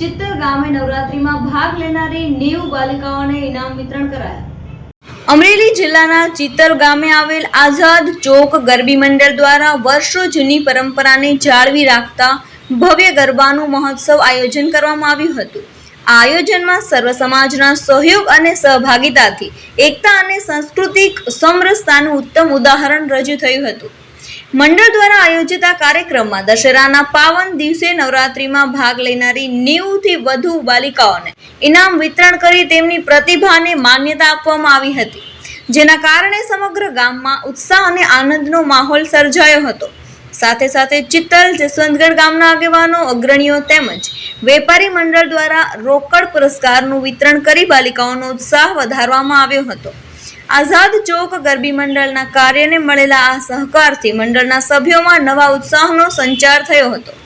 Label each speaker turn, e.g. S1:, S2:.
S1: ચિત્તર ગામે નવરાત્રીમાં ભાગ લેનારી નેવું બાલિકાઓને ઇનામ વિતરણ કરાયા. અમરેલી જિલ્લાના ચિત્તર ગામે આવેલ આઝાદ ચોક ગરબી મંડળ દ્વારા વર્ષો જૂની પરંપરાને જાળવી રાખતા ભવ્ય ગરબાનું મહોત્સવ આયોજન કરવામાં આવ્યું હતું. આ આયોજનમાં સર્વ સમાજના સહયોગ અને સહભાગિતાથી એકતા અને સાંસ્કૃતિક સમરસતાનું ઉત્તમ ઉદાહરણ રજૂ થયું હતું. મંડળ દ્વારા આયોજિત આ કાર્યક્રમમાં દશેરાના પાવન દિવસે નવરાત્રીમાં ભાગ લેનારી નેવુંથી વધુ બાલિકાઓને ઇનામ વિતરણ કરી તેમની પ્રતિભાને માન્યતા આપવામાં આવી હતી. જેના કારણે સમગ્ર ગામમાં ઉત્સાહ અને આનંદનો માહોલ સર્જાયો હતો. સાથે સાથે ચિત્તલ, જસવંતગઢ ગામના આગેવાનો, અગ્રણીઓ તેમજ વેપારી મંડળ દ્વારા રોકડ પુરસ્કારનું વિતરણ કરી બાલિકાઓનો ઉત્સાહ વધારવામાં આવ્યો હતો. આઝાદ ચોક ગરબી મંડળના કાર્યને મળેલા આ સહકારથી મંડળના સભ્યોમાં નવા ઉત્સાહનો સંચાર થયો હતો.